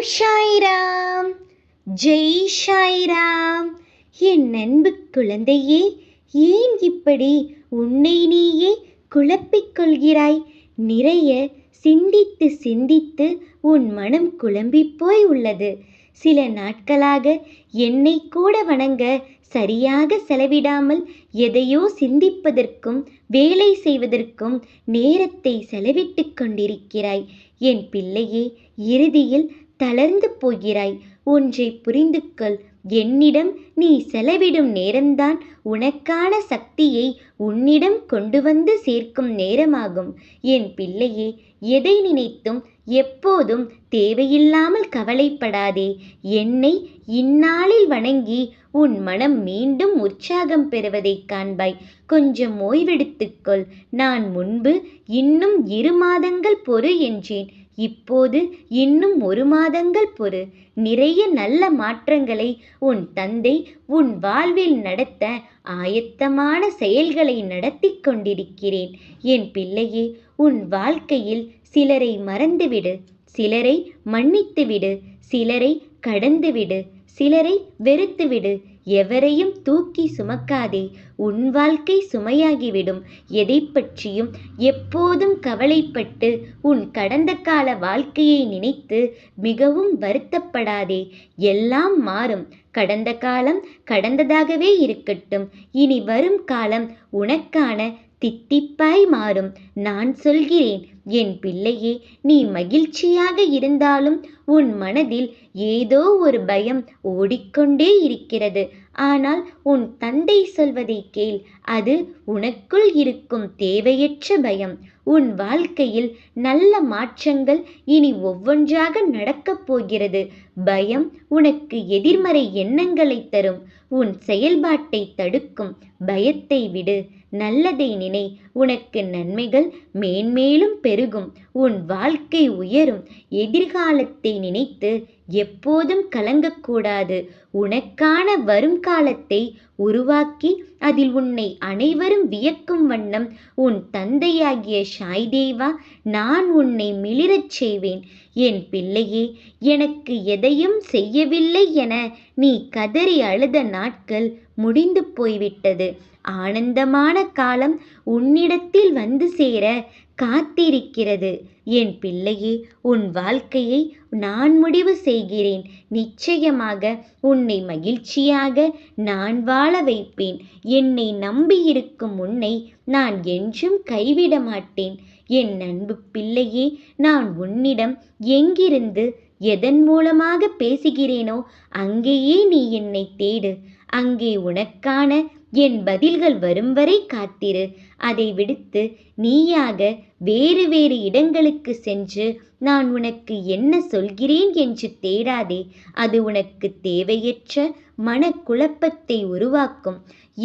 ஓம் ஷாய்ராம் ஜெய் ஷாய்ராம் என் அன்பு குழந்தையே ஏன் இப்படி உன்னை நீயே குழப்பிக் கொள்கிறாய்? நிறைய சிந்தித்து சிந்தித்து உன் மனம் குழம்பிப் போய் உள்ளது. சில நாட்களாக என்னை கூட வணங்க சரியாக செலவிடாமல் எதையோ சிந்திப்பதற்கும் வேலை செய்வதற்கும் நேரத்தை செலவிட்டுக் கொண்டிருக்கிறாய். என் பிள்ளையே இறுதியில் தளர்ந்து போகிறாய். ஒன்றை புரிந்து கொள் என்னிடம் நீ செலவிடும் நேரம்தான் உனக்கான சக்தியை உன்னிடம் கொண்டு வந்து சேர்க்கும் நேரமாகும். என் பிள்ளையே எதை நினைத்தும் எப்போதும் தேவையில்லாமல் கவலைப்படாதே. என்னை இந்நாளில் வணங்கி உன் மனம் மீண்டும் உற்சாகம் பெறுவதைக் காண்பாய். கொஞ்சம் ஓய்வெடுத்துக்கொள். நான் முன்பு இன்னும் இரு மாதங்கள் பொறு என்றேன். இப்போது இன்னும் ஒரு மாதங்கள் பொறு. நிறைய நல்ல மாற்றங்களை உன் தந்தை உன் வாழ்வில் நடத்த ஆயத்தமான செயல்களை நடத்தி கொண்டிருக்கிறேன். என் பிள்ளையே உன் வாழ்க்கையில் சிலரை மறந்துவிடு. சிலரை மன்னித்துவிடு. சிலரை கடந்துவிடு. சிலரை வெறுத்துவிடு. எவரையும் தூக்கி சுமக்காதே. உன் வாழ்க்கை சுமையாகிவிடும். எதை பற்றியும் எப்போதும் கவலைப்பட்டு உன் கடந்த கால வாழ்க்கையை நினைத்து மிகவும் வருத்தப்படாதே. எல்லாம் மாறும். கடந்த காலம் கடந்ததாகவே இருக்கட்டும். இனி வரும் காலம் உனக்கான தித்திப்பாய் மாறும். நான் சொல்கிறேன் என் பிள்ளையே நீ மகிழ்ச்சியாக இருந்தாலும் உன் மனதில் ஏதோ ஒரு பயம் ஓடிக்கொண்டே இருக்கிறது. ஆனால் உன் தந்தை சொல்வதை கேள். அது உனக்குள் இருக்கும் தேவையற்ற பயம். உன் வாழ்க்கையில் நல்ல மாற்றங்கள் இனி ஒவ்வொன்றாக நடக்கப் போகிறது. பயம் உனக்கு எதிர்மறை எண்ணங்களை தரும். உன் செயல்பாட்டை தடுக்கும். பயத்தை விடு. நல்லதை நினை. உனக்கு நன்மைகள் மேன்மேலும் பெருகும். உன் வாழ்க்கை உயரும். எதிர்காலத்தை நினைத்து எப்போதும் கலங்கக்கூடாது. உனக்கான வருங்காலத்தை உருவாக்கி அதில் உன்னை அனைவரும் வியக்கும் வண்ணம் உன் தந்தையாகிய சாய்தேவா நான் உன்னை மிளிரச் செய்வேன். என் பிள்ளையே எனக்கு எதையும் செய்யவில்லை என நீ கதறி அழுத நாட்கள் முடிந்து போய்விட்டது. ஆனந்தமான காலம் உன்னிடத்தில் வந்து சேர காத்திருக்கிறது. என் பிள்ளையே உன் வாழ்க்கையை நான் முடிவு செய்கிறேன். நிச்சயமாக உன்னை மகிழ்ச்சியாக நான் வாழ வைப்பேன். என்னை நம்பியிருக்கும் உன்னை நான் என்றும் கைவிட மாட்டேன். என் அன்பு பிள்ளையே நான் உன்னிடம் எங்கிருந்து எதன் மூலமாக பேசுகிறேனோ அங்கேயே நீ என்னை தேடு. அங்கே உனக்கான என் பதில்கள் வரும் வரை காத்திரு. அதை விடுத்து நீயாக வேறு வேறு இடங்களுக்கு சென்று நான் உனக்கு என்ன சொல்கிறேன் என்று தேடாதே. அது உனக்கு தேவையற்ற மனக்குழப்பத்தை உருவாக்கும்.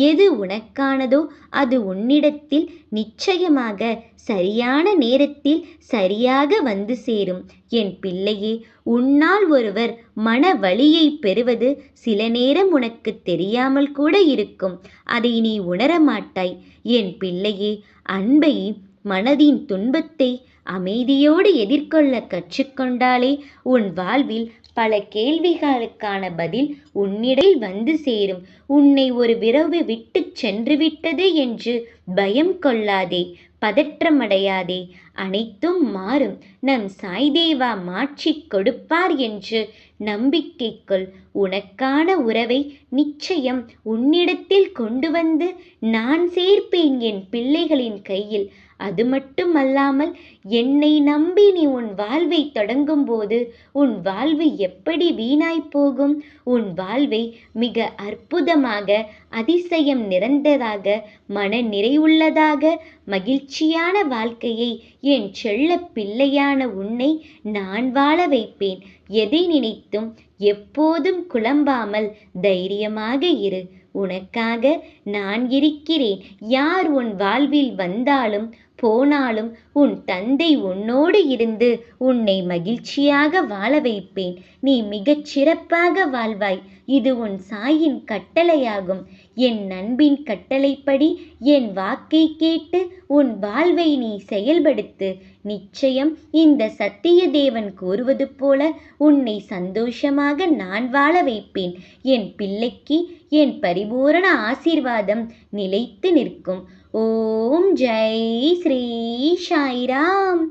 எது உனக்கானதோ அது உன்னிடத்தில் நிச்சயமாக சரியான நேரத்தில் சரியாக வந்து சேரும். என் பிள்ளையே உன்னால் ஒருவர் மன வலியை பெறுவது சில நேரம் உனக்கு தெரியாமல் கூட இருக்கும். அதை நீ உணரமாட்டாய். என் பிள்ளையே அன்பை மனதின் துன்பத்தை அமைதியோடு எதிர்கொள்ள கற்றுக்கொண்டாலே உன் வாழ்வில் பல கேள்விகளுக்கான பதில் உன்னிடையில் வந்து சேரும். உன்னை ஒரு விரவு விட்டு சென்று விட்டது என்று பயம் கொள்ளாதே பதற்றமடையாதே அனைத்தும் மாறும். நம் சாய்தேவா மாற்றி கொடுப்பார் என்று நம்பிக்கைக்குள் உனக்கான உறவை நிச்சயம் உன்னிடத்தில் கொண்டு வந்து நான் சேர்ப்பேன் என் பிள்ளைகளின் கையில். அது மட்டுமல்லாமல் என்னை நம்பி நீ உன் வாழ்வை தொடங்கும்போது உன் வாழ்வு எப்படி வீணாய் போகும்? உன் வாழ்வை மிக அற்புதமாக அதிசயம் நிறைந்ததாக மன நிறை நிறைவுள்ளதாக மகிழ்ச்சியான வாழ்க்கையை என் செல்ல பிள்ளையான உன்னை நான் வாழ வைப்பேன். எதை நினைத்தும் எப்போதும் குழம்பாமல் தைரியமாக இரு. உனக்காக நான் இருக்கிறேன். யார் உன் வாழ்வில் வந்தாலும் போனாலும் உன் தந்தை உன்னோடு இருந்து உன்னை மகிழ்ச்சியாக வாழ வைப்பேன். நீ மிகச் சிறப்பாக வாழ்வாய். இது உன் சாயின் கட்டளையாகும். என் நண்பின் கட்டளைப்படி என் வாக்கை கேட்டு உன் வாழ்வை நீ செயல்படுத்து. நிச்சயம் இந்த சத்திய தேவன் கூறுவது போல உன்னை சந்தோஷமாக நான் வாழ வைப்பேன். என் பிள்ளைக்கு என் பரிபூரண ஆசீர்வாதம் நிலைத்து நிற்கும். ஓம் ஜெய் ஸ்ரீ சாய்ராம்.